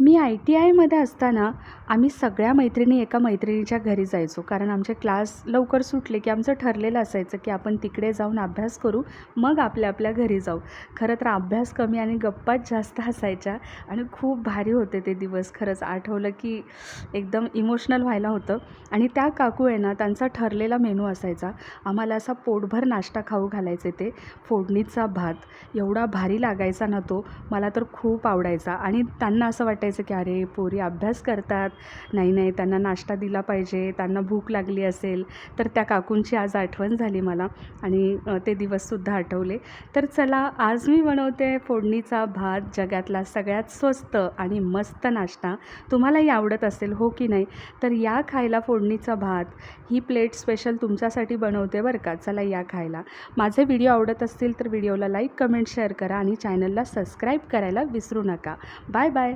Me I T आयमध्ये असताना आम्ही सगळ्या मैत्रिणी एका मैत्रिणीच्या घरी जायचो. कारण आमचे क्लास लवकर सुटले की आमचं ठरलेलं असायचं की आपण तिकडे जाऊन अभ्यास करू मग आपल्या आपल्या घरी जाऊ. खरं तर अभ्यास कमी आणि गप्पाच जास्त असायच्या आणि खूप भारी होते ते दिवस. खरंच आठवलं की एकदम इमोशनल व्हायला होतं. आणि त्या काकू आहे ना त्यांचा ठरलेला मेनू असायचा. आम्हाला असा पोटभर नाश्ता खाऊ घालायचे ते. फोडणीचा भात एवढा भारी लागायचा ना तो मला तर खूप आवडायचा. आणि त्यांना असं वाटायचं की अरे पोरी अभ्यास करतात. नाही नाही त्यांना नाश्ता दिला पाहिजे त्यांना भूक लागली असेल तर त्या काकूंची आज आठवण झाली मला आणि ते दिवससुद्धा आठवले. तर चला आज मी बनवते फोडणीचा भात जगातला सगळ्यात स्वस्त आणि मस्त नाश्ता. तुम्हालाही आवडत असेल हो की नाही? तर या खायला फोडणीचा भात. ही प्लेट स्पेशल तुमच्यासाठी बनवते बरं का? चला या खायला. माझे व्हिडिओ आवडत असतील तर व्हिडिओला लाईक कमेंट शेअर करा आणि चॅनलला सबस्क्राईब करायला विसरू नका. Bye bye.